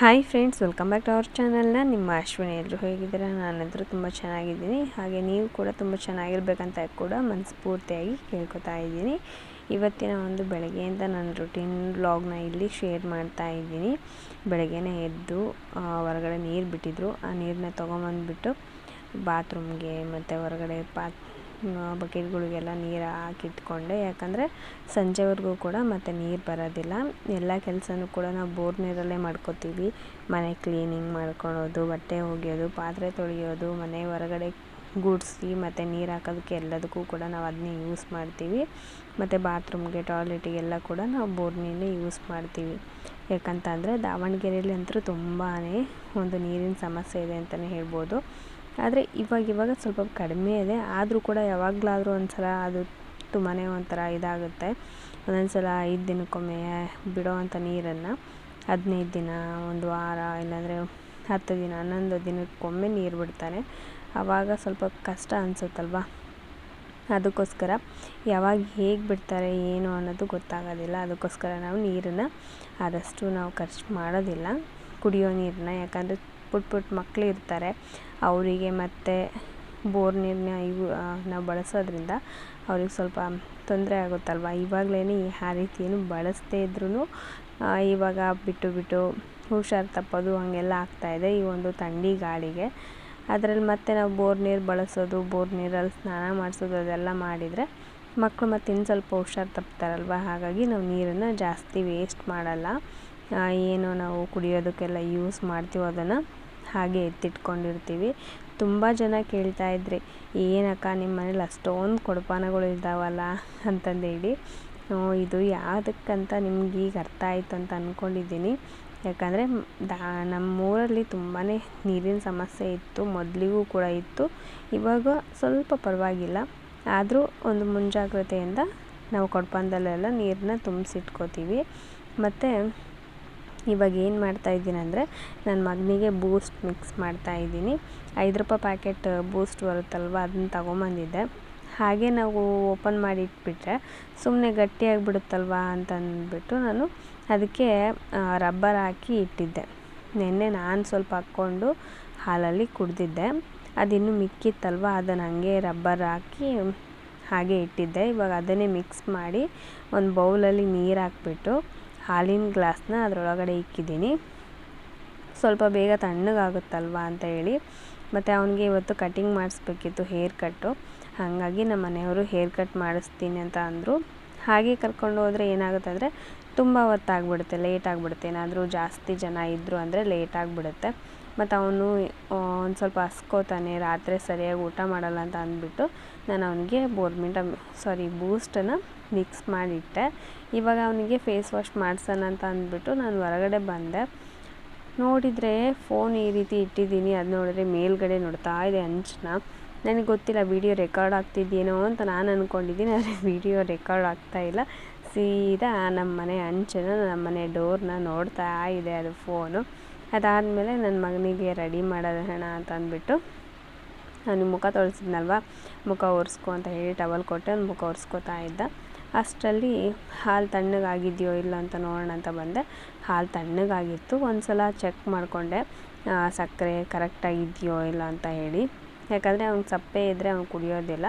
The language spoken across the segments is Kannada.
Hi friends welcome back to our ಚಾನಲ್ನ ನಿಮ್ಮ ಅಶ್ವಿನಿ ಎಲ್ಲರೂ ಹೇಗಿದ್ದೀರಾ? ನಾನಂತರೂ ತುಂಬ ಚೆನ್ನಾಗಿದ್ದೀನಿ. ಹಾಗೆ ನೀವು ಕೂಡ ತುಂಬ ಚೆನ್ನಾಗಿರ್ಬೇಕಂತ ಕೂಡ ಮನಸ್ಫೂರ್ತಿಯಾಗಿ ಕೇಳ್ಕೊತಾ ಇದ್ದೀನಿ. ಇವತ್ತಿನ ಒಂದು ಬೆಳಗ್ಗೆಯಿಂದ ನನ್ನ ರುಟೀನ್ ವ್ಲಾಗ್ನ ಇಲ್ಲಿ ಶೇರ್ ಮಾಡ್ತಾ ಇದ್ದೀನಿ. ಬೆಳಗ್ಗೆನೇ ಎದ್ದು ಹೊರಗಡೆ ನೀರು ಬಿಟ್ಟಿದ್ರು. ಆ ನೀರನ್ನ ತೊಗೊಂಬಂದ್ಬಿಟ್ಟು ಬಾತ್ರೂಮ್ಗೆ ಮತ್ತು ಹೊರಗಡೆ ಪಾತ್ ಬಕೆಟ್ಗಳಿಗೆಲ್ಲ ನೀರು ಹಾಕಿಟ್ಕೊಂಡೆ. ಯಾಕಂದರೆ ಸಂಜೆವರೆಗೂ ಕೂಡ ಮತ್ತೆ ನೀರು ಬರೋದಿಲ್ಲ. ಎಲ್ಲ ಕೆಲಸನೂ ಕೂಡ ನಾವು ಬೋರ್ ನೀರಲ್ಲೇ ಮಾಡ್ಕೋತೀವಿ. ಮನೆ ಕ್ಲೀನಿಂಗ್ ಮಾಡ್ಕೊಳ್ಳೋದು ಬಟ್ಟೆ ಒಗೆಯೋದು, ಪಾತ್ರೆ ತೊಳೆಯೋದು, ಮನೆ ಹೊರಗಡೆ ಗುಡಿಸಿ ಮತ್ತು ನೀರು ಹಾಕೋದಕ್ಕೆ ಎಲ್ಲದಕ್ಕೂ ಕೂಡ ನಾವು ಅದನ್ನೇ ಯೂಸ್ ಮಾಡ್ತೀವಿ. ಮತ್ತು ಬಾತ್ರೂಮ್ಗೆ, ಟಾಯ್ಲೆಟಿಗೆಲ್ಲ ಕೂಡ ನಾವು ಬೋರ್ ನೀರನ್ನೇ ಯೂಸ್ ಮಾಡ್ತೀವಿ. ಯಾಕಂತಂದರೆ ದಾವಣಗೆರೆಯಲ್ಲಿ ಅಂತೂ ತುಂಬಾ ಒಂದು ನೀರಿನ ಸಮಸ್ಯೆ ಇದೆ ಅಂತಲೇ ಹೇಳ್ಬೋದು. ಆದರೆ ಇವಾಗ ಸ್ವಲ್ಪ ಕಡಿಮೆ ಇದೆ. ಆದರೂ ಕೂಡ ಯಾವಾಗಲಾದರೂ ಒಂದು ಸಲ ಅದು ತುಂಬಾ ಒಂಥರ ಇದಾಗುತ್ತೆ. ಒಂದೊಂದು ಸಲ ಐದು ದಿನಕ್ಕೊಮ್ಮೆ ಬಿಡೋವಂಥ ನೀರನ್ನು ಹದಿನೈದು ದಿನ, ಒಂದು ವಾರ, ಇಲ್ಲಾಂದರೆ ಹತ್ತು ದಿನ, ಹನ್ನೊಂದು ದಿನಕ್ಕೊಮ್ಮೆ ನೀರು ಬಿಡ್ತಾರೆ. ಆವಾಗ ಸ್ವಲ್ಪ ಕಷ್ಟ ಅನಿಸುತ್ತಲ್ವ? ಅದಕ್ಕೋಸ್ಕರ ಯಾವಾಗ ಹೇಗೆ ಬಿಡ್ತಾರೆ, ಏನು ಅನ್ನೋದು ಗೊತ್ತಾಗೋದಿಲ್ಲ. ಅದಕ್ಕೋಸ್ಕರ ನಾವು ನೀರನ್ನು ಆದಷ್ಟು ನಾವು ಖರ್ಚು ಮಾಡೋದಿಲ್ಲ. ಕುಡಿಯೋ ನೀರನ್ನ, ಯಾಕಂದರೆ ಪುಟ್ಟ ಪುಟ್ಟ ಮಕ್ಕಳು ಇರ್ತಾರೆ. ಅವರಿಗೆ ಮತ್ತು ಬೋರ್ ನೀರನ್ನ ಇವು ನಾವು ಬಳಸೋದ್ರಿಂದ ಅವ್ರಿಗೆ ಸ್ವಲ್ಪ ತೊಂದರೆ ಆಗುತ್ತಲ್ವ? ಇವಾಗ್ಲೇ ಆ ರೀತಿ ಏನು ಬಳಸದೇ ಇದ್ರೂ ಇವಾಗ ಬಿಟ್ಟು ಬಿಟ್ಟು ಹುಷಾರು ತಪ್ಪೋದು ಹಾಗೆಲ್ಲ ಆಗ್ತಾಯಿದೆ ಈ ಒಂದು ಥಂಡಿ ಗಾಳಿಗೆ. ಅದರಲ್ಲಿ ಮತ್ತೆ ನಾವು ಬೋರ್ ನೀರು ಬಳಸೋದು, ಬೋರ್ ನೀರಲ್ಲಿ ಸ್ನಾನ ಮಾಡಿಸೋದು ಅದೆಲ್ಲ ಮಾಡಿದರೆ ಮಕ್ಕಳು ಮತ್ತೆ ಇನ್ನು ಸ್ವಲ್ಪ ಹುಷಾರು ತಪ್ತಾರಲ್ವ? ಹಾಗಾಗಿ ನಾವು ನೀರನ್ನು ಜಾಸ್ತಿ ವೇಸ್ಟ್ ಮಾಡಲ್ಲ. ಏನು ನಾವು ಕುಡಿಯೋದಕ್ಕೆಲ್ಲ ಯೂಸ್ ಮಾಡ್ತೀವೋ ಅದನ್ನು ಹಾಗೆ ಎತ್ತಿಟ್ಕೊಂಡಿರ್ತೀವಿ. ತುಂಬ ಜನ ಕೇಳ್ತಾ ಇದ್ರಿ, ಏನಕ್ಕ ನಿಮ್ಮ ಮನೇಲಿ ಅಷ್ಟೊಂದು ಕೊಡಪಾನಗಳು ಇದ್ದಾವಲ್ಲ ಅಂತಂದೇಳಿ. ಇದು ಯಾವುದಕ್ಕಂತ ನಿಮ್ಗೆ ಈಗ ಅರ್ಥ ಆಯಿತು ಅಂತ ಅಂದ್ಕೊಂಡಿದ್ದೀನಿ ಯಾಕಂದರೆ ದಾ, ನಮ್ಮೂರಲ್ಲಿ ತುಂಬಾ ನೀರಿನ ಸಮಸ್ಯೆ ಇತ್ತು, ಮೊದಲಿಗೂ ಕೂಡ ಇತ್ತು. ಇವಾಗ ಸ್ವಲ್ಪ ಪರವಾಗಿಲ್ಲ. ಆದರೂ ಒಂದು ಮುಂಜಾಗ್ರತೆಯಿಂದ ನಾವು ಕೊಡಪಾನದಲ್ಲೆಲ್ಲ ನೀರನ್ನ ತುಂಬಿಸಿಟ್ಕೋತೀವಿ. ಮತ್ತು ಇವಾಗ ಏನು ಮಾಡ್ತಾ ಇದ್ದೀನಿ ಅಂದರೆ ನನ್ನ ಮಗನಿಗೆ ಬೂಸ್ಟ್ ಮಿಕ್ಸ್ ಮಾಡ್ತಾ ಇದ್ದೀನಿ. ಐದು ರೂಪಾಯಿ ಪ್ಯಾಕೆಟ್ ಬೂಸ್ಟ್ ಬರುತ್ತಲ್ವ, ಅದನ್ನ ತಗೊಂಬಂದಿದ್ದೆ. ಹಾಗೆ ನಾವು ಓಪನ್ ಮಾಡಿ ಇಟ್ಬಿಟ್ರೆ ಸುಮ್ಮನೆ ಗಟ್ಟಿಯಾಗಿಬಿಡುತ್ತಲ್ವ ಅಂತ ಅಂದ್ಬಿಟ್ಟು ನಾನು ಅದಕ್ಕೆ ರಬ್ಬರ್ ಹಾಕಿ ಇಟ್ಟಿದ್ದೆ. ನಿನ್ನೆ ನಾನು ಸ್ವಲ್ಪ ಹಾಕ್ಕೊಂಡು ಹಾಲಲ್ಲಿ ಕುಡಿದಿದ್ದೆ. ಅದಿನ್ನೂ ಮಿಕ್ಕಿತ್ತಲ್ವ, ಅದನ್ನು ಹಾಗೆ ರಬ್ಬರ್ ಹಾಕಿ ಹಾಗೆ ಇಟ್ಟಿದ್ದೆ. ಇವಾಗ ಅದನ್ನೇ ಮಿಕ್ಸ್ ಮಾಡಿ ಒಂದು ಬೌಲಲ್ಲಿ ನೀರು ಹಾಕ್ಬಿಟ್ಟು ಹಾಲಿನ ಗ್ಲಾಸ್ನ ಅದರೊಳಗಡೆ ಇಕ್ಕಿದ್ದೀನಿ. ಸ್ವಲ್ಪ ಬೇಗ ತಣ್ಣಗಾಗುತ್ತಲ್ವ ಅಂತ ಹೇಳಿ. ಮತ್ತು ಅವನಿಗೆ ಇವತ್ತು ಕಟಿಂಗ್ ಮಾಡಿಸ್ಬೇಕಿತ್ತು ಹೇರ್ ಕಟ್ಟು. ಹಾಗಾಗಿ ನಮ್ಮ ಮನೆಯವರು ಹೇರ್ ಕಟ್ ಮಾಡಿಸ್ತೀನಿ ಅಂತ ಅಂದರು. ಹಾಗೆ ಕರ್ಕೊಂಡು ಹೋದರೆ ಏನಾಗುತ್ತೆ ಅಂದರೆ ತುಂಬ ಹೊತ್ತಾಗ್ಬಿಡುತ್ತೆ, ಲೇಟ್ ಆಗಿಬಿಡುತ್ತೆ. ಏನಾದರೂ ಜಾಸ್ತಿ ಜನ ಇದ್ದರು ಅಂದರೆ ಲೇಟ್ ಆಗಿಬಿಡುತ್ತೆ. ಮತ್ತು ಅವನು ಒಂದು ಸ್ವಲ್ಪ ಹಸ್ಕೋತಾನೆ, ರಾತ್ರಿ ಸರಿಯಾಗಿ ಊಟ ಮಾಡಲ್ಲ ಅಂತ ಅಂದ್ಬಿಟ್ಟು ನಾನು ಅವನಿಗೆ ಬೋರ್ಮಿಂಟ ಸಾರಿ ಬೂಸ್ಟನ್ನು ಮಿಕ್ಸ್ ಮಾಡಿಟ್ಟೆ. ಇವಾಗ ಅವನಿಗೆ ಫೇಸ್ ವಾಶ್ ಮಾಡ್ಸೋಣ ಅಂತ ಅಂದ್ಬಿಟ್ಟು ನಾನು ಹೊರಗಡೆ ಬಂದೆ. ನೋಡಿದರೆ ಫೋನ್ ಈ ರೀತಿ ಇಟ್ಟಿದ್ದೀನಿ. ಅದು ನೋಡಿದ್ರೆ ಮೇಲ್ಗಡೆ ನೋಡ್ತಾ ಇದೆ ಅಂಚನ. ನನಗೆ ಗೊತ್ತಿಲ್ಲ ವಿಡಿಯೋ ರೆಕಾರ್ಡ್ ಆಗ್ತಿದ್ದೇನೋ ಅಂತ ನಾನು ಅಂದ್ಕೊಂಡಿದ್ದೀನಿ ಆದರೆ ವಿಡಿಯೋ ರೆಕಾರ್ಡ್ ಆಗ್ತಾ ಇಲ್ಲ. ಸೀದಾ ನಮ್ಮ ಮನೆ ಅಂಚನ ನಮ್ಮ ಮನೆ ಡೋರ್ನ ನೋಡ್ತಾ ಇದೆ ಅದು ಫೋನು ಅದಾದಮೇಲೆ ನನ್ನ ಮಗನಿಗೆ ರೆಡಿ ಮಾಡೋಣ ಅಂತ ಅಂದ್ಬಿಟ್ಟು ನಾನು ಮುಖ ತೊಳ್ಸಿದ್ನಲ್ವ? ಮುಖ ಒರೆಸ್ಕೊ ಅಂತ ಹೇಳಿ ಟವಲ್ ಕೊಟ್ಟೆ ಅವ್ನು ಮುಖ ಒರೆಸ್ಕೊತಾ ಇದ್ದ. ಅಷ್ಟರಲ್ಲಿ ಹಾಲು ತಣ್ಣಗಾಗಿದೆಯೋ ಇಲ್ಲ ಅಂತ ನೋಡೋಣ ಅಂತ ಬಂದೆ. ಹಾಲು ತಣ್ಣಗಾಗಿತ್ತು. ಒಂದು ಸಲ ಚೆಕ್ ಮಾಡಿಕೊಂಡೆ. ಸಕ್ಕರೆ ಕರೆಕ್ಟಾಗಿದೆಯೋ ಇಲ್ಲ ಅಂತ ಹೇಳಿ. ಯಾಕಂದರೆ ಅವ್ನಿಗೆ ಸಪ್ಪೆ ಇದ್ದರೆ ಅವ್ನು ಕುಡಿಯೋದಿಲ್ಲ.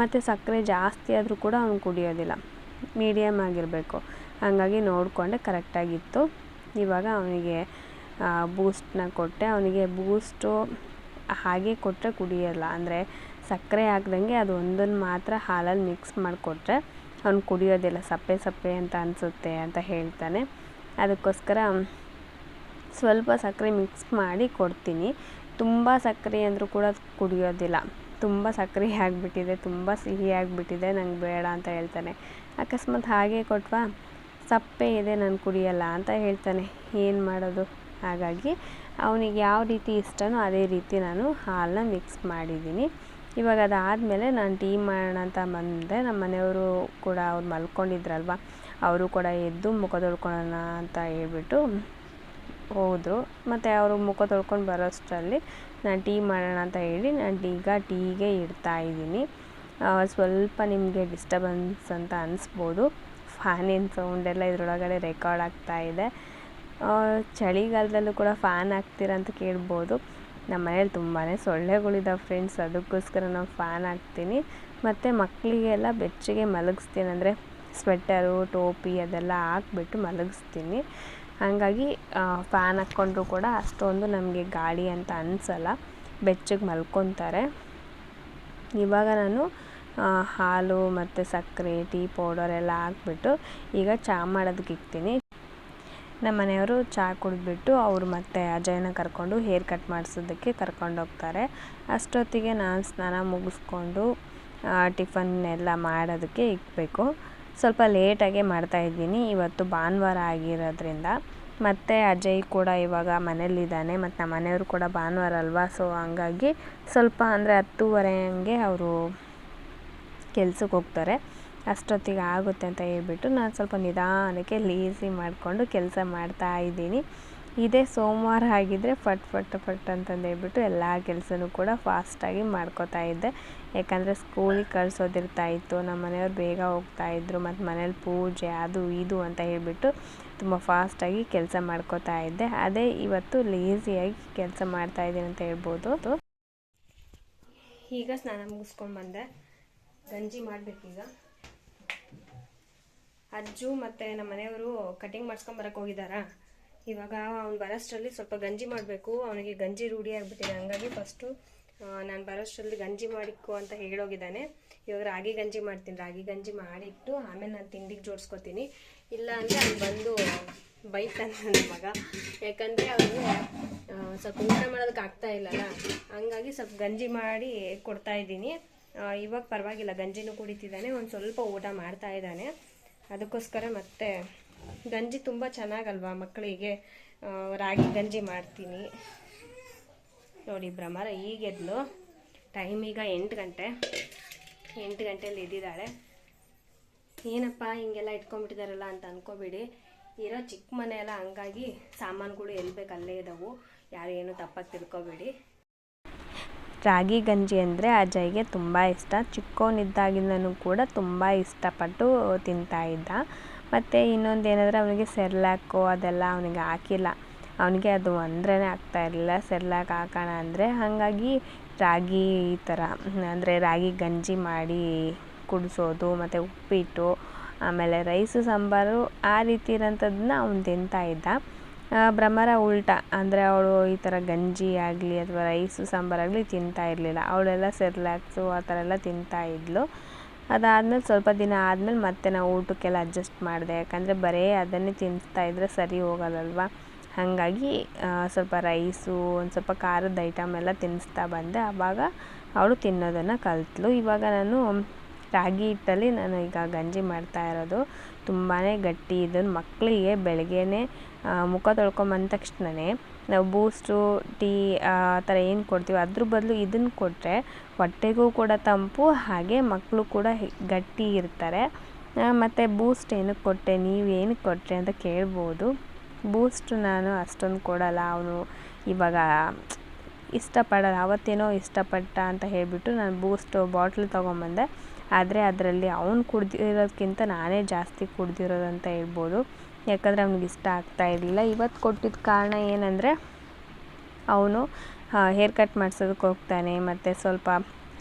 ಮತ್ತು ಸಕ್ಕರೆ ಜಾಸ್ತಿ ಆದರೂ ಕೂಡ ಅವ್ನು ಕುಡಿಯೋದಿಲ್ಲ. ಮೀಡಿಯಮ್ ಆಗಿರಬೇಕು. ಹಾಗಾಗಿ ನೋಡಿಕೊಂಡೆ ಕರೆಕ್ಟಾಗಿತ್ತು. ಇವಾಗ ಅವನಿಗೆ ಬೂಸ್ಟ್ನ ಕೊಟ್ಟೆ. ಅವನಿಗೆ ಬೂಸ್ಟು ಹಾಗೆ ಕೊಟ್ಟರೆ ಕುಡಿಯೋಲ್ಲ. ಅಂದರೆ ಸಕ್ಕರೆ ಹಾಕ್ದಂಗೆ ಅದು ಒಂದನ್ನು ಮಾತ್ರ ಹಾಲಲ್ಲಿ ಮಿಕ್ಸ್ ಮಾಡಿಕೊಟ್ರೆ ಅವ್ನು ಕುಡಿಯೋದಿಲ್ಲ, ಸಪ್ಪೆ ಸಪ್ಪೆ ಅಂತ ಅನಿಸುತ್ತೆ ಅಂತ ಹೇಳ್ತಾನೆ. ಅದಕ್ಕೋಸ್ಕರ ಸ್ವಲ್ಪ ಸಕ್ಕರೆ ಮಿಕ್ಸ್ ಮಾಡಿ ಕೊಡ್ತೀನಿ. ತುಂಬ ಸಕ್ಕರೆ ಅಂದರೂ ಕೂಡ ಕುಡಿಯೋದಿಲ್ಲ. ತುಂಬ ಸಕ್ಕರೆ ಆಗಿಬಿಟ್ಟಿದೆ, ತುಂಬ ಸಿಹಿ ಆಗಿಬಿಟ್ಟಿದೆ, ನಂಗೆ ಬೇಡ ಅಂತ ಹೇಳ್ತಾನೆ. ಅಕಸ್ಮಾತ್ ಹಾಗೆ ಕೊಟ್ವಾ, ಸಪ್ಪೆ ಇದೆ, ನಾನು ಕುಡಿಯಲ್ಲ ಅಂತ ಹೇಳ್ತಾನೆ. ಏನು ಮಾಡೋದು? ಹಾಗಾಗಿ ಅವನಿಗೆ ಯಾವ ರೀತಿ ಇಷ್ಟನೋ ಅದೇ ರೀತಿ ನಾನು ಹಾಲನ್ನ ಮಿಕ್ಸ್ ಮಾಡಿದ್ದೀನಿ. ಇವಾಗ ಅದಾದಮೇಲೆ ನಾನು ಟೀ ಮಾಡೋಣ ಅಂತ ಬಂದೆ. ನಮ್ಮ ಮನೆಯವರು ಕೂಡ ಅವ್ರು ಮಲ್ಕೊಂಡಿದ್ರಲ್ವ ಅವರು ಕೂಡ ಎದ್ದು ಮುಖ ತೊಳ್ಕೊಳ್ಳೋಣ ಅಂತ ಹೇಳ್ಬಿಟ್ಟು ಹೋದರು. ಮತ್ತು ಅವರು ಮುಖ ತೊಳ್ಕೊಂಡು ಬರೋಷ್ಟರಲ್ಲಿ ನಾನು ಟೀ ಮಾಡೋಣ ಅಂತ ಹೇಳಿ ನಾನು ಈಗ ಟೀಗೆ ಇಡ್ತಾ ಇದ್ದೀನಿ. ಸ್ವಲ್ಪ ನಿಮಗೆ ಡಿಸ್ಟರ್ಬೆನ್ಸ್ ಅಂತ ಅನಿಸ್ಬೋದು. ಫ್ಯಾನಿನ ಸೌಂಡೆಲ್ಲ ಇದರೊಳಗಡೆ ರೆಕಾರ್ಡ್ ಆಗ್ತಾ ಇದೆ. ಆ, ಚಳಿಗಾಲದಲ್ಲೂ ಕೂಡ ಫ್ಯಾನ್ ಹಾಕ್ತೀರ ಅಂತ ಕೇಳ್ಬೋದು. ನಮ್ಮ ಮನೇಲಿ ತುಂಬಾ ಸೊಳ್ಳೆಗಳಿದಾವೆ ಫ್ರೆಂಡ್ಸ್. ಅದಕ್ಕೋಸ್ಕರ ನಾನು ಫ್ಯಾನ್ ಹಾಕ್ತೀನಿ. ಮತ್ತು ಮಕ್ಕಳಿಗೆಲ್ಲ ಬೆಚ್ಚಗೆ ಮಲಗಿಸ್ತೀನಿ. ಅಂದರೆ ಸ್ವೆಟರು ಟೋಪಿ ಅದೆಲ್ಲ ಹಾಕ್ಬಿಟ್ಟು ಮಲಗಿಸ್ತೀನಿ. ಹಾಗಾಗಿ ಫ್ಯಾನ್ ಹಾಕ್ಕೊಂಡ್ರೂ ಕೂಡ ಅಷ್ಟೊಂದು ನಮಗೆ ಗಾಳಿ ಅಂತ ಅನಿಸಲ್ಲ. ಬೆಚ್ಚಗೆ ಮಲ್ಕೊತಾರೆ. ಇವಾಗ ನಾನು ಹಾಲು ಮತ್ತು ಸಕ್ಕರೆ, ಟೀ ಪೌಡರ್ ಎಲ್ಲ ಹಾಕ್ಬಿಟ್ಟು ಈಗ ಚಹಾ ಮಾಡೋದಕ್ಕೆ ಇಕ್ತೀನಿ. ನಮ್ಮ ಮನೆಯವರು ಚಹಾ ಕುಡಿದ್ಬಿಟ್ಟು ಅವರು ಮತ್ತೆ ಅಜಯನ ಕರ್ಕೊಂಡು ಹೇರ್ ಕಟ್ ಮಾಡಿಸೋದಕ್ಕೆ ಕರ್ಕೊಂಡು ಹೋಗ್ತಾರೆ. ಅಷ್ಟೊತ್ತಿಗೆ ನಾನು ಸ್ನಾನ ಮುಗಿಸ್ಕೊಂಡು ಟಿಫನ್ ಎಲ್ಲ ಮಾಡೋದಕ್ಕೆ ಇಕ್ಕಬೇಕು ಸ್ವಲ್ಪ ಲೇಟಾಗೆ ಮಾಡ್ತಾಯಿದ್ದೀನಿ ಇವತ್ತು ಭಾನುವಾರ ಆಗಿರೋದ್ರಿಂದ. ಮತ್ತು ಅಜಯ್ ಕೂಡ ಇವಾಗ ಮನೇಲಿದ್ದಾನೆ. ಮತ್ತು ನಮ್ಮ ಮನೆಯವರು ಕೂಡ ಭಾನುವಾರ ಅಲ್ವಾ? ಸೊ ಹಂಗಾಗಿ ಸ್ವಲ್ಪ ಅಂದರೆ ಹತ್ತುವರೆ ಹಂಗೆ ಅವರು ಕೆಲ್ಸಕ್ಕೆ ಹೋಗ್ತಾರೆ. ಅಷ್ಟೊತ್ತಿಗೆ ಆಗುತ್ತೆ ಅಂತ ಹೇಳ್ಬಿಟ್ಟು ನಾನು ಸ್ವಲ್ಪ ನಿಧಾನಕ್ಕೆ ಲೇಸಿ ಮಾಡಿಕೊಂಡು ಕೆಲಸ ಮಾಡ್ತಾ ಇದ್ದೀನಿ. ಇದೇ ಸೋಮವಾರ ಆಗಿದ್ದರೆ ಫಟ್ ಫಟ್ ಫಟ್ ಅಂತಂದು ಹೇಳ್ಬಿಟ್ಟು ಎಲ್ಲ ಕೆಲಸನೂ ಕೂಡ ಫಾಸ್ಟಾಗಿ ಮಾಡ್ಕೋತಾ ಇದ್ದೆ. ಯಾಕಂದರೆ ಸ್ಕೂಲಿಗೆ ಕಳ್ಸೋದಿರ್ತಾಯಿತ್ತು ನಮ್ಮ ಮನೆಯವ್ರು ಬೇಗ ಹೋಗ್ತಾ ಇದ್ರು, ಮತ್ತು ಮನೇಲಿ ಪೂಜೆ ಅದು ಇದು ಅಂತ ಹೇಳಿಬಿಟ್ಟು ತುಂಬ ಫಾಸ್ಟಾಗಿ ಕೆಲಸ ಮಾಡ್ಕೋತಾ ಇದ್ದೆ. ಅದೇ ಇವತ್ತು ಲೇಸಿಯಾಗಿ ಕೆಲಸ ಮಾಡ್ತಾ ಇದ್ದೀನಿ ಅಂತ ಹೇಳ್ಬೋದು. ಈಗ ಸ್ನಾನ ಮುಗಿಸ್ಕೊಂಡು ಬಂದೆ. ಗಂಜಿ ಮಾಡಬೇಕೀಗ. ಅಜ್ಜು ಮತ್ತು ನಮ್ಮ ಮನೆಯವರು ಕಟಿಂಗ್ ಮಾಡಿಸ್ಕೊಂಬರಕ್ಕೆ ಹೋಗಿದ್ದಾರಾ? ಇವಾಗ ಅವ್ನು ಬರೋಷ್ಟರಲ್ಲಿ ಸ್ವಲ್ಪ ಗಂಜಿ ಮಾಡಬೇಕು, ಅವನಿಗೆ ಗಂಜಿ ರೂಢಿ ಆಗಿಬಿಟ್ಟಿದೆ. ಹಂಗಾಗಿ ಫಸ್ಟು ನಾನು ಬರೋಷ್ಟರಲ್ಲಿ ಗಂಜಿ ಮಾಡಿಕ್ಕು ಅಂತ ಹೇಳೋಗಿದ್ದಾನೆ. ಇವಾಗ ರಾಗಿ ಗಂಜಿ ಮಾಡ್ತೀನಿ. ರಾಗಿ ಗಂಜಿ ಮಾಡಿಟ್ಟು ಆಮೇಲೆ ನಾನು ತಿಂಡಿಗೆ ಜೋಡಿಸ್ಕೊತೀನಿ. ಇಲ್ಲ ಅಂದರೆ ಅವ್ನು ಬಂದು ಬೈತಾನೆ ನನ್ನ ಮಗ. ಯಾಕಂದರೆ ಅವನು ಸ್ವಲ್ಪ ಊಟ ಮಾಡೋದಕ್ಕೆ ಆಗ್ತಾ ಇಲ್ಲಲ್ಲ. ಹಂಗಾಗಿ ಸ್ವಲ್ಪ ಗಂಜಿ ಮಾಡಿ ಕೊಡ್ತಾ ಇದ್ದೀನಿ. ಇವಾಗ ಪರವಾಗಿಲ್ಲ. ಗಂಜಿನೂ ಕುಡಿತಿದ್ದಾನೆ. ಒಂದು ಸ್ವಲ್ಪ ಊಟ ಮಾಡ್ತಾ ಇದ್ದಾನೆ. ಅದಕ್ಕೋಸ್ಕರ ಮತ್ತೆ ಗಂಜಿ ತುಂಬ ಚೆನ್ನಾಗಲ್ವಾ ಮಕ್ಕಳಿಗೆ? ರಾಗಿ ಗಂಜಿ ಮಾಡ್ತೀನಿ. ನೋಡಿ ಭ್ರಮರ ಈಗೆದ್ಲು ಟೈಮ್ ಈಗ ಎಂಟು ಗಂಟೆ. ಎಂಟು ಗಂಟೆಯಲ್ಲಿ ಇದ್ದಿದ್ದಾಳೆ ಏನಪ್ಪ ಹಿಂಗೆಲ್ಲ ಇಟ್ಕೊಂಡ್ಬಿಟ್ಟಿದಾರಲ್ಲ ಅಂತ ಅನ್ಕೋಬೇಡಿ. ಇರೋ ಚಿಕ್ಕ ಮನೆ ಎಲ್ಲ ಹಂಗಾಗಿ ಸಾಮಾನುಗಳು ಎಲ್ಲಿ ಬೇಕು ಅಲ್ಲೇ ಇದ್ದಾವೆ ಯಾರು ತಪ್ಪಾಗಿ ತಿಳ್ಕೊಬೇಡಿ. ರಾಗಿ ಗಂಜಿ ಅಂದರೆ ಅಜಯ್ಗೆ ತುಂಬ ಇಷ್ಟ. ಚಿಕ್ಕವನಿದ್ದಾಗಿಂದನೂ ಕೂಡ ತುಂಬ ಇಷ್ಟಪಟ್ಟು ತಿಂತಾ ಇದ್ದ. ಮತ್ತು ಇನ್ನೊಂದು ಏನಂದರೆ ಅವನಿಗೆ ಸೆರ್ಲಾಕು ಅದೆಲ್ಲ ಅವನಿಗೆ ಹಾಕಿಲ್ಲ. ಅವನಿಗೆ ಅದು ಅಂದ್ರೇ ಆಗ್ತಾ ಇರಲಿಲ್ಲ. ಸೆರ್ಲಾಕ್ ಹಾಕೋಣ ಅಂದರೆ ಹಾಗಾಗಿ ರಾಗಿ ಈ ಥರ ಅಂದರೆ ರಾಗಿ ಗಂಜಿ ಮಾಡಿ ಕುಡಿಸೋದು, ಮತ್ತು ಉಪ್ಪಿಟ್ಟು, ಆಮೇಲೆ ರೈಸು ಸಾಂಬಾರು ಆ ರೀತಿ ಇರೋಂಥದ್ದನ್ನ ಅವ್ನು ತಿಂತಾ ಇದ್ದ. ಭ್ರಮರ ಉಲ್ಟಾ. ಅಂದರೆ ಅವಳು ಈ ಥರ ಗಂಜಿ ಆಗಲಿ ಅಥವಾ ರೈಸು ಸಾಂಬಾರಾಗಲಿ ತಿಂತಾ ಇರಲಿಲ್ಲ. ಅವಳೆಲ್ಲ ಸೆರ್ಲ್ಯಾಕ್ಸು ಆ ಥರ ಎಲ್ಲ ತಿಂತಾ ಇದ್ಲು. ಅದಾದಮೇಲೆ ಸ್ವಲ್ಪ ದಿನ ಆದಮೇಲೆ ಮತ್ತೆ ನಾವು ಊಟಕ್ಕೆಲ್ಲ ಅಡ್ಜಸ್ಟ್ ಮಾಡಿದೆ. ಯಾಕಂದರೆ ಬರೀ ಅದನ್ನೇ ತಿನ್ನಿಸ್ತಾ ಇದ್ದರೆ ಸರಿ ಹೋಗಲ್ಲಲ್ವ? ಹಾಗಾಗಿ ಸ್ವಲ್ಪ ರೈಸು ಒಂದು ಸ್ವಲ್ಪ ಖಾರದ ಐಟಮ್ ಎಲ್ಲ ತಿನ್ನಿಸ್ತಾ ಬಂದೆ. ಆವಾಗ ಅವಳು ತಿನ್ನೋದನ್ನು ಕಲಿತ್ಲು. ಇವಾಗ ನಾನು ರಾಗಿ ಹಿಟ್ಟಲ್ಲಿ ನಾನು ಈಗ ಗಂಜಿ ಮಾಡ್ತಾ ಇರೋದು. ತುಂಬಾ ಗಟ್ಟಿ ಇದನ್ನು ಮಕ್ಕಳಿಗೆ ಬೆಳಗ್ಗೆನೇ ಮುಖ ತೊಳ್ಕೊಂಬಂದ ತಕ್ಷಣನೇ ನಾವು ಬೂಸ್ಟು ಟೀ ಆ, ಥರ ಏನು ಕೊಡ್ತೀವಿ ಅದ್ರ ಬದಲು ಇದನ್ನು ಕೊಟ್ಟರೆ ಹೊಟ್ಟೆಗೂ ಕೂಡ ತಂಪು, ಹಾಗೆ ಮಕ್ಕಳು ಕೂಡ ಗಟ್ಟಿ ಇರ್ತಾರೆ. ಮತ್ತು ಬೂಸ್ಟ್ ಏನಕ್ಕೆ ಕೊಟ್ಟೆ ನೀವು ಏನಕ್ಕೆ ಕೊಟ್ಟರೆ ಅಂತ ಕೇಳ್ಬೋದು. ಬೂಸ್ಟ್ ನಾನು ಅಷ್ಟೊಂದು ಕೊಡಲ್ಲ, ಅವನು ಇವಾಗ ಇಷ್ಟಪಡಲ್ಲ, ಅವತ್ತೇನೋ ಇಷ್ಟಪಟ್ಟ ಅಂತ ಹೇಳಿಬಿಟ್ಟು ನಾನು ಬೂಸ್ಟ್ ಬಾಟ್ಲ್ ತೊಗೊಂಬಂದೆ. ಆದರೆ ಅದರಲ್ಲಿ ಅವನು ಕುಡ್ದಿರೋದಕ್ಕಿಂತ ನಾನೇ ಜಾಸ್ತಿ ಕುಡ್ದಿರೋದು ಅಂತ ಹೇಳ್ಬೋದು. ಯಾಕಂದರೆ ಅವ್ನಿಗೆ ಇಷ್ಟ ಆಗ್ತಾ ಇರಲಿಲ್ಲ. ಇವತ್ತು ಕೊಟ್ಟಿದ್ದ ಕಾರಣ ಏನಂದರೆ, ಅವನು ಹೇರ್ ಕಟ್ ಮಾಡ್ಸೋದಕ್ಕೆ ಹೋಗ್ತಾನೆ, ಮತ್ತು ಸ್ವಲ್ಪ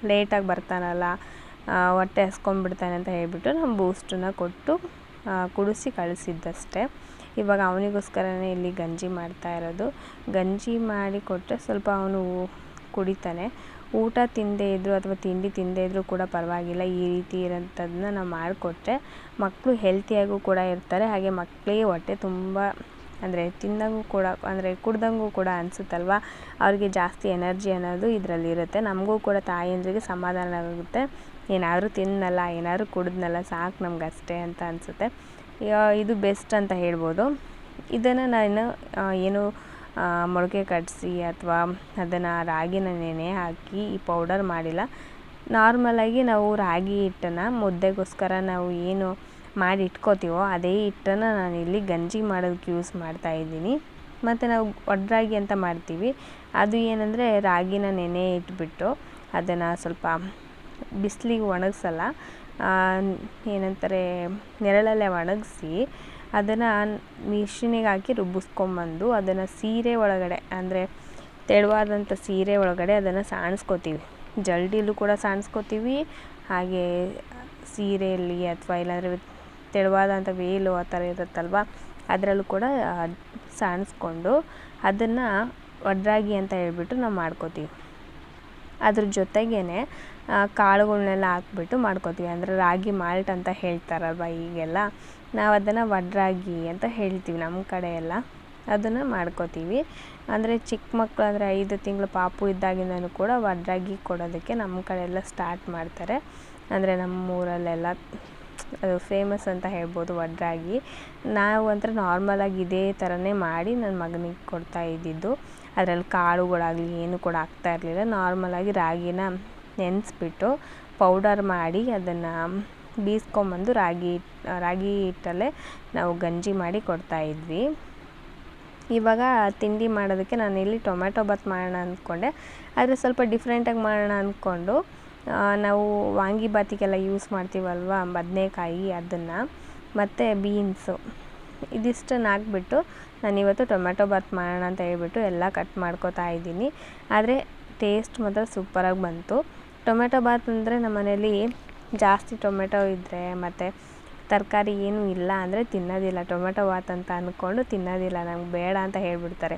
ಲೇಟಾಗಿ ಬರ್ತಾನಲ್ಲ ಹೊಟ್ಟೆ ಹಸ್ಕೊಂಡ್ಬಿಡ್ತಾನೆ ಅಂತ ಹೇಳಿಬಿಟ್ಟು ನಾನು ಬೂಸ್ಟನ್ನ ಕೊಟ್ಟು ಕುಡಿಸಿ ಕಳಿಸಿದ್ದಷ್ಟೇ. ಇವಾಗ ಅವನಿಗೋಸ್ಕರನೇ ಇಲ್ಲಿ ಗಂಜಿ ಮಾಡ್ತಾ ಇರೋದು. ಗಂಜಿ ಮಾಡಿ ಕೊಟ್ಟರೆ ಸ್ವಲ್ಪ ಅವನು ಕುಡಿತಾನೆ. ಊಟ ತಿನ್ನದೇ ಇದ್ದರೂ ಅಥವಾ ತಿಂಡಿ ತಿನ್ನದೇ ಇದ್ದರೂ ಕೂಡ ಪರವಾಗಿಲ್ಲ. ಈ ರೀತಿ ಇರೋಂಥದ್ದನ್ನ ನಾವು ಮಾಡಿಕೊಟ್ರೆ ಮಕ್ಕಳು ಹೆಲ್ತಿಯಾಗೂ ಕೂಡ ಇರ್ತಾರೆ. ಹಾಗೆ ಮಕ್ಕಳಿಗೆ ಹೊಟ್ಟೆ ತುಂಬ ಅಂದರೆ ತಿಂದಂಗೂ ಕೂಡ ಅಂದರೆ ಕುಡ್ದಂಗೂ ಕೂಡ ಅನಿಸುತ್ತಲ್ವ? ಅವ್ರಿಗೆ ಜಾಸ್ತಿ ಎನರ್ಜಿ ಅನ್ನೋದು ಇದರಲ್ಲಿ ಇರುತ್ತೆ. ನಮಗೂ ಕೂಡ ತಾಯಂದ್ರಿಗೆ ಸಮಾಧಾನ ಆಗುತ್ತೆ. ಏನಾದರೂ ತಿನ್ನಲ್ಲ, ಏನಾದರೂ ಕುಡಿದ್ನಲ್ಲ ಸಾಕು ನಮ್ಗೆ ಅಷ್ಟೇ ಅಂತ ಅನಿಸುತ್ತೆ. ಇದು ಬೆಸ್ಟ್ ಅಂತ ಹೇಳ್ಬೋದು. ಇದನ್ನು ನಾನು ಏನು ಮೊಳಕೆ ಕಟ್ಟಿಸಿ ಅಥವಾ ಅದನ್ನು ರಾಗಿನ ನೆನೆ ಹಾಕಿ ಈ ಪೌಡರ್ ಮಾಡಿಲ್ಲ. ನಾರ್ಮಲಾಗಿ ನಾವು ರಾಗಿ ಹಿಟ್ಟನ್ನು ಮುದ್ದೆಗೋಸ್ಕರ ನಾವು ಏನು ಮಾಡಿ ಇಟ್ಕೋತೀವೋ ಅದೇ ಹಿಟ್ಟನ್ನು ನಾನು ಇಲ್ಲಿ ಗಂಜಿ ಮಾಡೋದಕ್ಕೆ ಯೂಸ್ ಮಾಡ್ತಾ ಇದ್ದೀನಿ. ಮತ್ತು ನಾವು ಒಡ್ರಾಗಿ ಅಂತ ಮಾಡ್ತೀವಿ. ಅದು ಏನಂದರೆ ರಾಗಿನ ನೆನೆ ಇಟ್ಬಿಟ್ಟು ಅದನ್ನು ಸ್ವಲ್ಪ ಬಿಸಿಲಿಗೆ ಒಣಗಿಸಲ್ಲ. ಏನಂತಾರೆ ನೆರಳಲ್ಲೇ ಒಣಗಿಸಿ ಅದನ್ನು ಮಿಷಿನಿಗೆ ಹಾಕಿ ರುಬ್ಬಿಸ್ಕೊಂಬಂದು ಅದನ್ನು ಸೀರೆ ಒಳಗಡೆ, ಅಂದರೆ ತೆಳುವಾದಂಥ ಸೀರೆ ಒಳಗಡೆ ಅದನ್ನು ಸಾಣಿಸ್ಕೋತೀವಿ. ಜಲ್ಡಿಲೂ ಕೂಡ ಸಾಣಿಸ್ಕೋತೀವಿ. ಹಾಗೆ ಸೀರೆಯಲ್ಲಿ ಅಥವಾ ಇಲ್ಲಾಂದರೆ ತೆಳುವಾದಂಥ ವೇಲು ಆ ಥರ ಇರುತ್ತಲ್ವ, ಅದರಲ್ಲೂ ಕೂಡ ಸಾಣಿಸ್ಕೊಂಡು ಅದನ್ನು ಒಡ್ರಾಗಿ ಅಂತ ಹೇಳ್ಬಿಟ್ಟು ನಾವು ಮಾಡ್ಕೋತೀವಿ. ಅದ್ರ ಜೊತೆಗೇ ಕಾಳುಗಳ್ನೆಲ್ಲ ಹಾಕ್ಬಿಟ್ಟು ಮಾಡ್ಕೋತೀವಿ. ಅಂದರೆ ರಾಗಿ, ಮಾಲ್ಟ್ ಅಂತ ಹೇಳ್ತಾರಲ್ವ ಈಗೆಲ್ಲ? ನಾವು ಅದನ್ನು ವಡ್ರಾಗಿ ಅಂತ ಹೇಳ್ತೀವಿ ನಮ್ಮ ಕಡೆ ಎಲ್ಲ ಅದನ್ನು ಮಾಡ್ಕೋತೀವಿ. ಅಂದರೆ ಚಿಕ್ಕ ಮಕ್ಕಳು ಅಂದರೆ ಐದು ತಿಂಗಳು ಪಾಪು ಇದ್ದಾಗಿಂದನೂ ಕೂಡ ವಡ್ರಾಗಿ ಕೊಡೋದಕ್ಕೆ ನಮ್ಮ ಕಡೆ ಎಲ್ಲ ಸ್ಟಾರ್ಟ್ ಮಾಡ್ತಾರೆ. ಅಂದರೆ ನಮ್ಮ ಊರಲ್ಲೆಲ್ಲ ಅದು ಫೇಮಸ್ ಅಂತ ಹೇಳ್ಬೋದು ವಡ್ರಾಗಿ. ನಾವು ಅಂದರೆ ನಾರ್ಮಲಾಗಿ ಇದೇ ಥರನೇ ಮಾಡಿ ನನ್ನ ಮಗನಿಗೆ ಕೊಡ್ತಾ ಇದ್ದಿದ್ದು. ಅದರಲ್ಲಿ ಕಾಳುಗಳಾಗಲಿ ಏನು ಕೂಡ ಆಗ್ತಾ ಇರಲಿಲ್ಲ. ನಾರ್ಮಲಾಗಿ ರಾಗಿನ ನೆನೆಸ್ಬಿಟ್ಟು ಪೌಡರ್ ಮಾಡಿ ಅದನ್ನು ಬೀಸ್ಕೊಂಬಂದು ರಾಗಿ ರಾಗಿ ಹಿಟ್ಟಲ್ಲೇ ನಾವು ಗಂಜಿ ಮಾಡಿ ಕೊಡ್ತಾಯಿದ್ವಿ ಇವಾಗ ತಿಂಡಿ ಮಾಡೋದಕ್ಕೆ ನಾನು ಇಲ್ಲಿ ಟೊಮ್ಯಾಟೊ ಬಾತ್ ಮಾಡೋಣ ಅಂದ್ಕೊಂಡೆ. ಆದರೆ ಸ್ವಲ್ಪ ಡಿಫ್ರೆಂಟಾಗಿ ಮಾಡೋಣ ಅಂದ್ಕೊಂಡು ನಾವು ವಾಂಗಿಬಾತಿಗೆಲ್ಲ ಯೂಸ್ ಮಾಡ್ತೀವಲ್ವ, ಬದನೇಕಾಯಿ ಅದನ್ನು, ಮತ್ತು ಬೀನ್ಸು ಇದಿಷ್ಟನ್ನು ಹಾಕ್ಬಿಟ್ಟು ನಾನಿವತ್ತು ಟೊಮ್ಯಾಟೊ ಬಾತ್ ಮಾಡೋಣ ಅಂತ ಹೇಳ್ಬಿಟ್ಟು ಎಲ್ಲ ಕಟ್ ಮಾಡ್ಕೋತಾ ಇದ್ದೀನಿ. ಆದರೆ ಟೇಸ್ಟ್ ಮಾತ್ರ ಸೂಪರಾಗಿ ಬಂತು. ಟೊಮೆಟೊ ಬಾತ್ ಅಂದರೆ ನಮ್ಮ ಮನೇಲಿ ಜಾಸ್ತಿ ಟೊಮೆಟೊ ಇದ್ದರೆ ಮತ್ತು ತರಕಾರಿ ಏನೂ ಇಲ್ಲ ಅಂದರೆ ತಿನ್ನೋದಿಲ್ಲ. ಟೊಮೆಟೊ ಬಾತ್ ಅಂತ ಅಂದ್ಕೊಂಡು ತಿನ್ನೋದಿಲ್ಲ ನಮ್ಗೆ ಬೇಡ ಅಂತ ಹೇಳಿಬಿಡ್ತಾರೆ.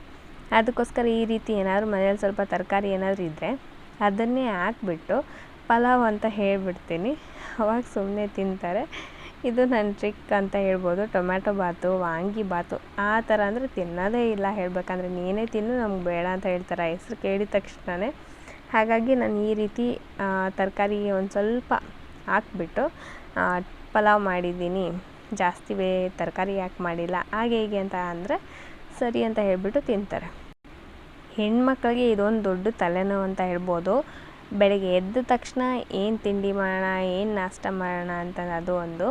ಅದಕ್ಕೋಸ್ಕರ ಈ ರೀತಿ ಏನಾದರೂ ಮನೇಲಿ ಸ್ವಲ್ಪ ತರಕಾರಿ ಏನಾದರೂ ಇದ್ದರೆ ಅದನ್ನೇ ಹಾಕ್ಬಿಟ್ಟು ಪಲಾವ್ ಅಂತ ಹೇಳಿಬಿಡ್ತೀನಿ. ಅವಾಗ ಸುಮ್ಮನೆ ತಿಂತಾರೆ. ಇದು ನನ್ನ ಟ್ರಿಕ್ ಅಂತ ಹೇಳ್ಬೋದು. ಟೊಮ್ಯಾಟೊ ಬಾತು, ವಾಂಗಿ ಬಾತು, ಆ ಥರ ಅಂದರೆ ತಿನ್ನೋದೇ ಇಲ್ಲ ಹೇಳಬೇಕಂದ್ರೆ ನೀನೇ ತಿನ್ನು, ನಮ್ಗೆ ಬೇಡ ಅಂತ ಹೇಳ್ತಾರೆ. ಹೆಸ್ರು ಕೇಳಿದ ತಕ್ಷಣವೇ ಹಾಗಾಗಿ ನಾನು ಈ ರೀತಿ ತರಕಾರಿ ಒಂದು ಸ್ವಲ್ಪ ಹಾಕ್ಬಿಟ್ಟು ಪಲಾವ್ ಮಾಡಿದ್ದೀನಿ. ಜಾಸ್ತಿ ಬೇ ತರಕಾರಿ ಯಾಕೆ ಮಾಡಿಲ್ಲ, ಹಾಗೆ ಹೀಗೆ ಅಂತ ಅಂದರೆ ಸರಿ ಅಂತ ಹೇಳಿಬಿಟ್ಟು ತಿಂತಾರೆ. ಹೆಣ್ಮಕ್ಳಿಗೆ ಇದೊಂದು ದೊಡ್ಡ ತಲೆನೋವು ಅಂತ ಹೇಳ್ಬೋದು. ಬೆಳಗ್ಗೆ ಎದ್ದ ತಕ್ಷಣ ಏನು ತಿಂಡಿ ಮಾಡೋಣ, ಏನು ನಾಷ್ಟ ಮಾಡೋಣ ಅಂತ ಅದು ಒಂದು.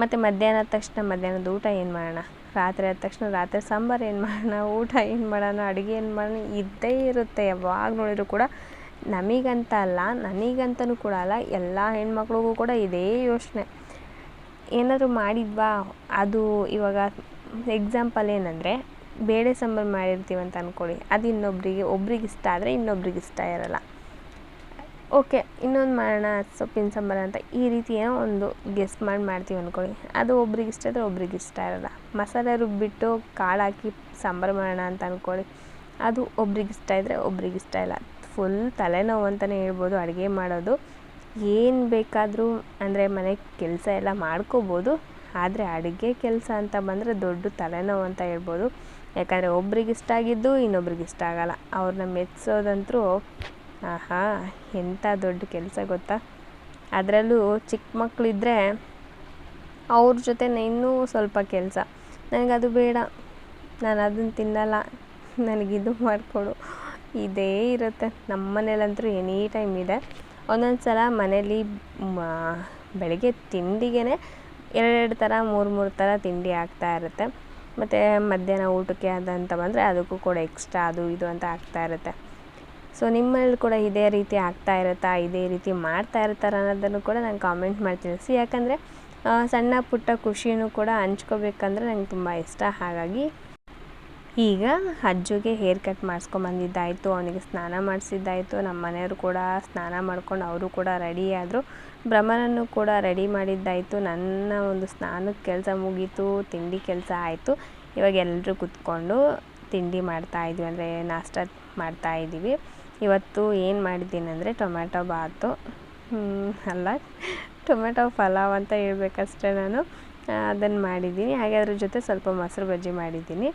ಮತ್ತು ಮಧ್ಯಾಹ್ನದ ತಕ್ಷಣ ಮಧ್ಯಾಹ್ನದ ಊಟ ಏನು ಮಾಡೋಣ? ರಾತ್ರಿ ಆದ ತಕ್ಷಣ ರಾತ್ರಿ ಸಾಂಬಾರು ಏನು ಮಾಡೋಣ, ಊಟ ಏನು ಮಾಡೋಣ, ಅಡುಗೆ ಏನು ಮಾಡೋಣ, ಇದ್ದೇ ಇರುತ್ತೆ. ಯಾವಾಗ ನೋಡಿದರೂ ಕೂಡ ನಮಗಂತ ಅಲ್ಲ ನನಗಂತನೂ ಕೂಡ ಅಲ್ಲ, ಎಲ್ಲ ಹೆಣ್ಮಕ್ಳಿಗೂ ಕೂಡ ಇದೇ ಯೋಚನೆ. ಏನಾದರೂ ಮಾಡಿದ್ವಾ? ಅದು ಇವಾಗ ಎಕ್ಸಾಂಪಲ್ ಏನಂದರೆ, ಬೇಳೆ ಸಾಂಬಾರು ಮಾಡಿರ್ತೀವಿ ಅಂತ ಅಂದ್ಕೊಳ್ಳಿ ಅದು ಇನ್ನೊಬ್ಬರಿಗೆ ಒಬ್ರಿಗೆ ಇಷ್ಟ ಆದರೆ ಇನ್ನೊಬ್ರಿಗೆ ಇಷ್ಟ ಇರಲ್ಲ. ಓಕೆ ಇನ್ನೊಂದು ಮಾಡೋಣ, ಸೊಪ್ಪಿನ ಸಾಂಬಾರು ಅಂತ ಈ ರೀತಿ ಏನೋ ಒಂದು ಗೆಸ್ ಮಾಡಿ ಮಾಡ್ತೀವಿ ಅಂದ್ಕೊಳ್ಳಿ ಅದು ಒಬ್ರಿಗೆ ಇಷ್ಟ ಇದ್ದರೆ ಒಬ್ರಿಗೆ ಇಷ್ಟ ಇರಲ್ಲ. ಮಸಾಲೆ ರುಬ್ಬಿಟ್ಟು ಕಾಳು ಹಾಕಿ ಸಾಂಬಾರು ಮಾಡೋಣ ಅಂತ ಅಂದ್ಕೊಳ್ಳಿ ಅದು ಒಬ್ರಿಗೆ ಇಷ್ಟ ಇದ್ದರೆ ಒಬ್ರಿಗೆ ಇಷ್ಟ ಇಲ್ಲ. ಫುಲ್ ತಲೆನೋವು ಅಂತಲೇ ಹೇಳ್ಬೋದು, ಅಡುಗೆ ಮಾಡೋದು. ಏನು ಬೇಕಾದರೂ ಅಂದರೆ ಮನೆ ಕೆಲಸ ಎಲ್ಲ ಮಾಡ್ಕೋಬೋದು, ಆದರೆ ಅಡುಗೆ ಕೆಲಸ ಅಂತ ಬಂದರೆ ದೊಡ್ಡ ತಲೆನೋವು ಅಂತ ಹೇಳ್ಬೋದು. ಯಾಕಂದರೆ ಒಬ್ರಿಗೆ ಇಷ್ಟ ಆಗಿದ್ದು ಇನ್ನೊಬ್ರಿಗೆ ಇಷ್ಟ ಆಗೋಲ್ಲ. ಅವ್ರನ್ನ ಮೆಚ್ಚಿಸೋದಂತೂ ಆಹಾ ಎಂಥ ದೊಡ್ಡ ಕೆಲಸ ಗೊತ್ತಾ? ಅದರಲ್ಲೂ ಚಿಕ್ಕ ಮಕ್ಕಳಿದ್ರೆ ಅವ್ರ ಜೊತೆ ಇನ್ನೂ ಸ್ವಲ್ಪ ಕೆಲಸ. ನನಗದು ಬೇಡ. ನಾನು ಅದನ್ನು ತಿನ್ನಲ್ಲ. ನನಗಿದು ಮಾಡಿಕೊಡು. ಇದೇ ಇರುತ್ತೆ. ನಮ್ಮ ಮನೇಲಂತೂ ಎನಿ ಟೈಮ್ ಇದೆ. ಒಂದೊಂದು ಸಲ ಮನೇಲಿ ಬೆಳಗ್ಗೆ ತಿಂಡಿಗೆ ಎರಡೆರಡು ಥರ ಮೂರು ಮೂರು ಥರ ತಿಂಡಿ ಆಗ್ತಾ ಇರುತ್ತೆ. ಮತ್ತು ಮಧ್ಯಾಹ್ನ ಊಟಕ್ಕೆ ಅದಂತ ಬಂದರೆ ಅದಕ್ಕೂ ಕೂಡ ಎಕ್ಸ್ಟ್ರಾ ಅದು ಇದು ಅಂತ ಆಗ್ತಾ ಇರುತ್ತೆ. ಸೊ ನಿಮ್ಮಲ್ಲಿ ಕೂಡ ಇದೇ ರೀತಿ ಆಗ್ತಾ ಇರುತ್ತಾ, ಇದೇ ರೀತಿ ಮಾಡ್ತಾ ಇರ್ತಾರೆ ಅನ್ನೋದನ್ನು ಕೂಡ ನಾನು ಕಾಮೆಂಟ್ ಮಾಡಿ ತಿಳಿಸಿ ಯಾಕಂದರೆ ಸಣ್ಣ ಪುಟ್ಟ ಖುಷಿನೂ ಕೂಡ ಹಂಚ್ಕೋಬೇಕಂದ್ರೆ ನಂಗೆ ತುಂಬ ಇಷ್ಟ. ಹಾಗಾಗಿ ಈಗ ಅಜ್ಜಿಗೆ ಹೇರ್ ಕಟ್ ಮಾಡಿಸ್ಕೊಂಬಂದಿದ್ದಾಯಿತು, ಅವನಿಗೆ ಸ್ನಾನ ಮಾಡಿಸಿದ್ದಾಯಿತು, ನಮ್ಮ ಮನೆಯವರು ಕೂಡ ಸ್ನಾನ ಮಾಡ್ಕೊಂಡು ಅವರು ಕೂಡ ರೆಡಿ ಆದರು. ಭ್ರಮನನ್ನು ಕೂಡ ರೆಡಿ ಮಾಡಿದ್ದಾಯಿತು. ನನ್ನ ಒಂದು ಸ್ನಾನದ ಕೆಲಸ ಮುಗೀತು, ತಿಂಡಿ ಕೆಲಸ ಆಯಿತು. ಇವಾಗ ಎಲ್ಲರೂ ಕುತ್ಕೊಂಡು ತಿಂಡಿ ಮಾಡ್ತಾಯಿದ್ವಿ ಅಂದರೆ ನಾಷ್ಟ ಮಾಡ್ತಾಯಿದ್ದೀವಿ ಇವತ್ತು ಏನು ಮಾಡಿದ್ದೀನಿ ಅಂದರೆ ಟೊಮ್ಯಾಟೊ ಬಾತು. ಅಲ್ಲ ಟೊಮೆಟೊ ಪಲಾವ್ ಅಂತ ಹೇಳ್ಬೇಕಷ್ಟೇ ನಾನು. ಅದನ್ನು ಮಾಡಿದ್ದೀನಿ. ಹಾಗೆ ಅದ್ರ ಜೊತೆ ಸ್ವಲ್ಪ ಮೊಸರು ಬಜ್ಜಿ ಮಾಡಿದ್ದೀನಿ.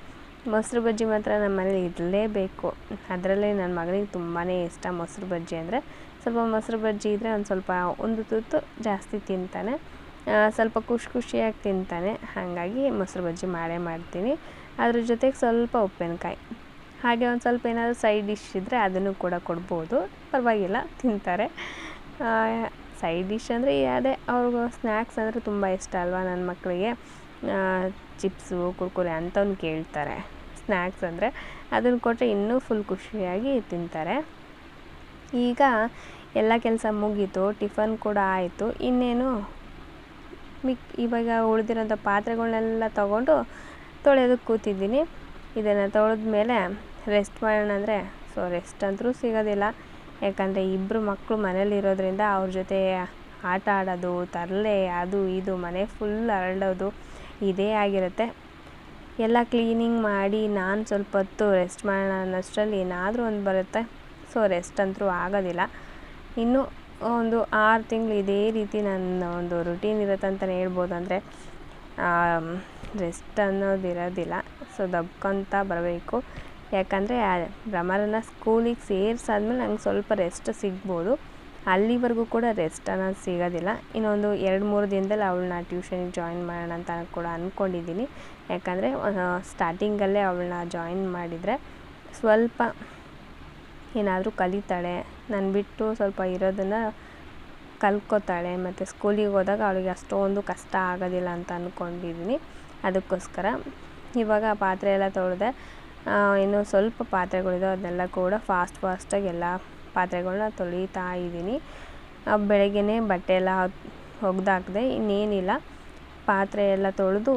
ಮೊಸರು ಬಜ್ಜಿ ಮಾತ್ರ ನಮ್ಮ ಮನೇಲಿ ಇರಲೇಬೇಕು. ಅದರಲ್ಲೇ ನನ್ನ ಮಗನಿಗೆ ತುಂಬಾ ಇಷ್ಟ ಮೊಸರು ಬಜ್ಜಿ ಅಂದರೆ. ಸ್ವಲ್ಪ ಮೊಸರು ಬಜ್ಜಿ ಇದ್ದರೆ ಒಂದು ಸ್ವಲ್ಪ ಒಂದು ತುತ್ತು ಜಾಸ್ತಿ ತಿಂತಾನೆ. ಸ್ವಲ್ಪ ಖುಷಿ ಖುಷಿಯಾಗಿ ತಿಂತಾನೆ. ಹಾಗಾಗಿ ಮೊಸರು ಬಜ್ಜಿ ಮಾಡೇ ಮಾಡ್ತೀನಿ. ಅದ್ರ ಜೊತೆಗೆ ಸ್ವಲ್ಪ ಉಪ್ಪಿನಕಾಯಿ. ಹಾಗೆ ಒಂದು ಸ್ವಲ್ಪ ಏನಾದರೂ ಸೈಡ್ ಡಿಶ್ ಇದ್ದರೆ ಅದನ್ನು ಕೂಡ ಕೊಡ್ಬೋದು. ಪರವಾಗಿಲ್ಲ, ತಿಂತಾರೆ. ಸೈಡ್ ಡಿಶ್ ಅಂದರೆ ಅದೇ ಅವ್ರಿಗೂ ಸ್ನ್ಯಾಕ್ಸ್ ಅಂದರೆ ತುಂಬ ಇಷ್ಟ ಅಲ್ವಾ ನನ್ನ ಮಕ್ಕಳಿಗೆ ಚಿಪ್ಸು, ಕುರ್ಕುರೆ ಅಂಥವ್ನು ಕೇಳ್ತಾರೆ. ಸ್ನ್ಯಾಕ್ಸ್ ಅಂದರೆ ಅದನ್ನು ಕೊಟ್ಟರೆ ಇನ್ನೂ ಫುಲ್ ಖುಷಿಯಾಗಿ ತಿಂತಾರೆ. ಈಗ ಎಲ್ಲ ಕೆಲಸ ಮುಗೀತು, ಟಿಫನ್ ಕೂಡ ಆಯಿತು. ಇನ್ನೇನು? ಮಿಕ್, ಇವಾಗ ಉಳಿದಿರೋಂಥ ಪಾತ್ರೆಗಳನ್ನೆಲ್ಲ ತೊಗೊಂಡು ತೊಳೆಯೋದಕ್ಕೆ ಕೂತಿದ್ದೀನಿ. ಇದನ್ನು ತೊಳೆದ ಮೇಲೆ ರೆಸ್ಟ್ ಮಾಡೋಣ ಅಂದರೆ ಸೊ ರೆಸ್ಟ್ ಅಂತೂ ಸಿಗೋದಿಲ್ಲ. ಯಾಕಂದರೆ ಇಬ್ಬರು ಮಕ್ಕಳು ಮನೇಲಿರೋದ್ರಿಂದ ಅವ್ರ ಜೊತೆ ಆಟ ಆಡೋದು, ತರಲೆ, ಅದು ಇದು ಮನೆ ಫುಲ್ ಹರಡೋದು ಇದೇ ಆಗಿರುತ್ತೆ. ಎಲ್ಲ ಕ್ಲೀನಿಂಗ್ ಮಾಡಿ ನಾನು ಸ್ವಲ್ಪ ಹೊತ್ತು ರೆಸ್ಟ್ ಮಾಡೋಣ ಅನ್ನೋಷ್ಟರಲ್ಲಿ ಏನಾದರೂ ಒಂದು ಬರುತ್ತೆ. ಸೊ, ರೆಸ್ಟ್ ಅಂತೂ ಆಗೋದಿಲ್ಲ. ಇನ್ನು ಒಂದು ಆರು ತಿಂಗಳು ಇದೇ ರೀತಿ ನನ್ನ ಒಂದು ರುಟೀನ್ ಇರುತ್ತೆ ಅಂತಲೇ ಹೇಳ್ಬೋದು ಅಂದರೆ ರೆಸ್ಟ್ ಅನ್ನೋದು ಇರೋದಿಲ್ಲ. ಸೊ, ದಬ್ಕೊತ ಬರಬೇಕು. ಯಾಕಂದರೆ ಭ್ರಮರನ್ನ ಸ್ಕೂಲಿಗೆ ಸೇರಿಸಾದ್ಮೇಲೆ ನಂಗೆ ಸ್ವಲ್ಪ ರೆಸ್ಟ್ ಸಿಗ್ಬೋದು. ಅಲ್ಲಿವರೆಗೂ ಕೂಡ ರೆಸ್ಟ್ ಅನ್ನೋದು ಸಿಗೋದಿಲ್ಲ. ಇನ್ನೊಂದು ಎರಡು, ಮೂರು ದಿನದಲ್ಲಿ ಅವಳನ್ನ ಟ್ಯೂಷನಿಗೆ ಜಾಯಿನ್ ಮಾಡೋಣ ಅಂತ ಕೂಡ ಅಂದ್ಕೊಂಡಿದ್ದೀನಿ ಯಾಕಂದರೆ ಸ್ಟಾರ್ಟಿಂಗಲ್ಲೇ ಅವಳನ್ನ ಜಾಯಿನ್ ಮಾಡಿದರೆ ಸ್ವಲ್ಪ ಏನಾದರೂ ಕಲಿತಾಳೆ. ನಾನು ಬಿಟ್ಟು ಸ್ವಲ್ಪ ಇರೋದನ್ನು ಕಲ್ತ್ಕೋತಾಳೆ ಮತ್ತು ಸ್ಕೂಲಿಗೆ ಹೋದಾಗ ಅವಳಿಗೆ ಅಷ್ಟೊಂದು ಕಷ್ಟ ಆಗೋದಿಲ್ಲ ಅಂತ ಅಂದ್ಕೊಂಡಿದ್ದೀನಿ ಅದಕ್ಕೋಸ್ಕರ ಇವಾಗ ಪಾತ್ರೆ ಎಲ್ಲ ತೊಳೆದೆ ಇನ್ನೂ ಸ್ವಲ್ಪ ಪಾತ್ರೆಗಳಿದೆ. ಅದನ್ನೆಲ್ಲ ಕೂಡ ಫಾಸ್ಟ್ ಫಾಸ್ಟಾಗಿ ಎಲ್ಲ ಪಾತ್ರೆಗಳನ್ನ ತೊಳಿತಾ ಇದ್ದೀನಿ. ಬೆಳಗ್ಗೆಯೇ ಬಟ್ಟೆ ಎಲ್ಲ ಒಗ್ದಾಕಿದೆ, ಇನ್ನೇನಿಲ್ಲ. ಪಾತ್ರೆ ಎಲ್ಲ ತೊಳೆದು,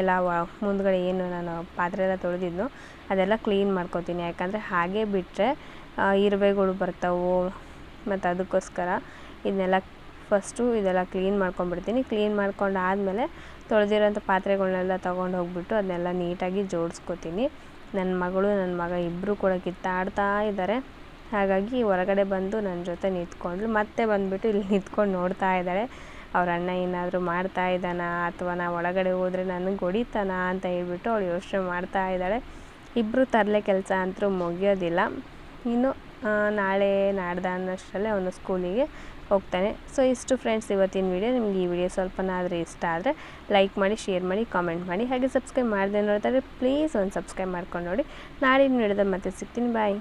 ಎಲ್ಲ ಮುಂದುಗಡೆ ಏನು ನಾನು ಪಾತ್ರೆ ಎಲ್ಲ ತೊಳೆದಿದ್ನೋ, ಅದೆಲ್ಲ ಕ್ಲೀನ್ ಮಾಡ್ಕೊತೀನಿ. ಯಾಕಂದರೆ ಹಾಗೆ ಬಿಟ್ಟರೆ ಇರುವೆಗಳು ಬರ್ತವೆ, ಮತ್ತು ಅದಕ್ಕೋಸ್ಕರ ಇದನ್ನೆಲ್ಲ ಫಸ್ಟು ಇದೆಲ್ಲ ಕ್ಲೀನ್ ಮಾಡ್ಕೊಂಡ್ಬಿಡ್ತೀನಿ. ಕ್ಲೀನ್ ಮಾಡ್ಕೊಂಡು ಆದಮೇಲೆ ತೊಳೆದಿರೋಂಥ ಪಾತ್ರೆಗಳನ್ನೆಲ್ಲ ತೊಗೊಂಡು ಹೋಗ್ಬಿಟ್ಟು ಅದನ್ನೆಲ್ಲ ನೀಟಾಗಿ ಜೋಡಿಸ್ಕೊತೀನಿ. ನನ್ನ ಮಗಳು, ನನ್ನ ಮಗ ಇಬ್ಬರೂ ಕೂಡ ಕಿತ್ತಾಡ್ತಾ ಇದ್ದಾರೆ. ಹಾಗಾಗಿ ಹೊರಗಡೆ ಬಂದು ನನ್ನ ಜೊತೆ ನಿಂತ್ಕೊಂಡ್ಳು ಮತ್ತೆ ಬಂದುಬಿಟ್ಟು ಇಲ್ಲಿ ನಿಂತ್ಕೊಂಡು ನೋಡ್ತಾ ಇದ್ದಾಳೆ ಅವ್ರ ಅಣ್ಣ ಏನಾದರೂ ಮಾಡ್ತಾ ಇದ್ದಾನಾ ಅಥವಾ ನಾ ಒಳಗಡೆ ಹೋದರೆ ನನಗೆ ಹೊಡಿತಾನ ಅಂತ ಹೇಳ್ಬಿಟ್ಟು ಅವಳು ಯೋಚನೆ ಮಾಡ್ತಾ ಇದ್ದಾಳೆ. ಇಬ್ಬರು ತರಲೆ ಕೆಲಸ ಅಂತೂ ಮುಗಿಯೋದಿಲ್ಲ. ಇನ್ನು ನಾಳೆ ನಾಡ್ದು ಅನ್ನೋಷ್ಟರಲ್ಲೇ ಅವನು ಸ್ಕೂಲಿಗೆ ಹೋಗ್ತಾನೆ. ಸೊ ಇಷ್ಟು ಫ್ರೆಂಡ್ಸ್ ಇವತ್ತಿನ ವಿಡಿಯೋ ನಿಮ್ಗೆ ಈ ವಿಡಿಯೋ ಸ್ವಲ್ಪನಾದರೂ ಇಷ್ಟ ಆದರೆ ಲೈಕ್ ಮಾಡಿ ಶೇರ್ ಮಾಡಿ ಕಾಮೆಂಟ್ ಮಾಡಿ, ಹಾಗೆ ಸಬ್ಸ್ಕ್ರೈಬ್ ಮಾಡದೆ ನೋಡ್ತಾರೆ. ಪ್ಲೀಸ್ ಒಂದು ಸಬ್ಸ್ಕ್ರೈಬ್ ಮಾಡ್ಕೊಂಡು ನೋಡಿ. ನಾಳೆ ನಡೆದ ಮತ್ತೆ ಸಿಗ್ತೀನಿ. ಬಾಯ್